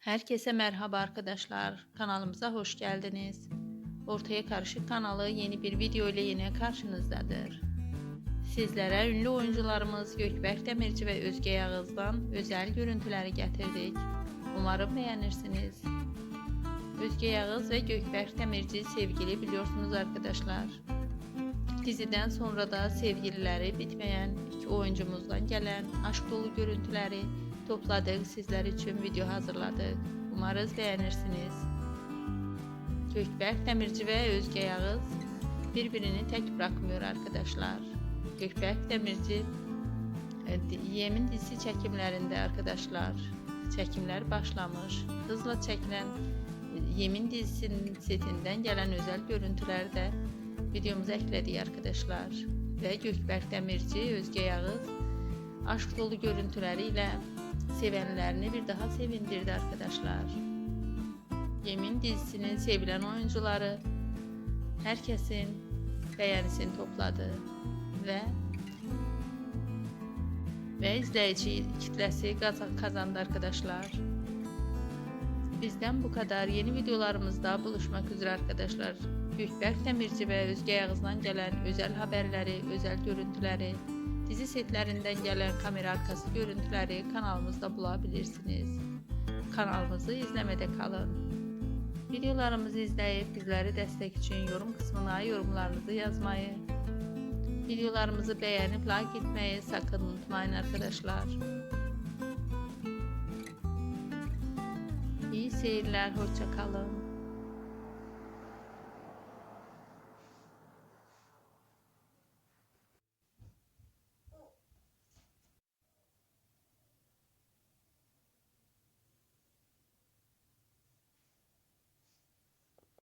Herkese merhaba arkadaşlar. Kanalımıza hoş geldiniz. Ortaya Karışık kanalı yeni bir video ile yine karşınızdadır. Sizlere ünlü oyuncularımız Gökberk Demirci ve Özge Yağız'dan özel görüntüleri getirdik. Umarım beğenirsiniz. Özge Yağız ve Gökberk Demirci sevgili biliyorsunuz arkadaşlar. Diziden sonra da sevgilileri bitmeyen iki oyuncumuzdan gelen aşk dolu görüntüleri topladık. Sizler için video hazırladık. Umarız beğenirsiniz. Gökberk Demirci ve Özge Yağız birbirini tek bırakmıyor arkadaşlar. Gökberk Demirci e, Yemin dizisi çekimlerinde arkadaşlar çekimler başlamış. Hızla çekilen e, Yemin dizisinin setinden gelen özel görüntüler de videomuza ekledik arkadaşlar. Ve Gökberk Demirci, Özge Yağız aşk dolu görüntüleriyle sevenlerini bir daha sevindirdi arkadaşlar. Yemin dizisinin sevilen oyuncuları herkesin beğenisini topladı ve ve izleyici kitlesi kaz- kazandı arkadaşlar. Bizden bu kadar. Yeni videolarımızda buluşmak üzere arkadaşlar. Gökberk Demirci ve Özge Yağız'dan gelen özel haberleri, özel görüntüleri, dizi setlerinden gelen kamera arkası görüntüleri kanalımızda bulabilirsiniz. Kanalımızı izlemede kalın. Videolarımızı izleyip bizleri destek için yorum kısmına yorumlarınızı yazmayı, videolarımızı beğenip like etmeyi sakın unutmayın arkadaşlar. İyi seyirler, hoşça kalın.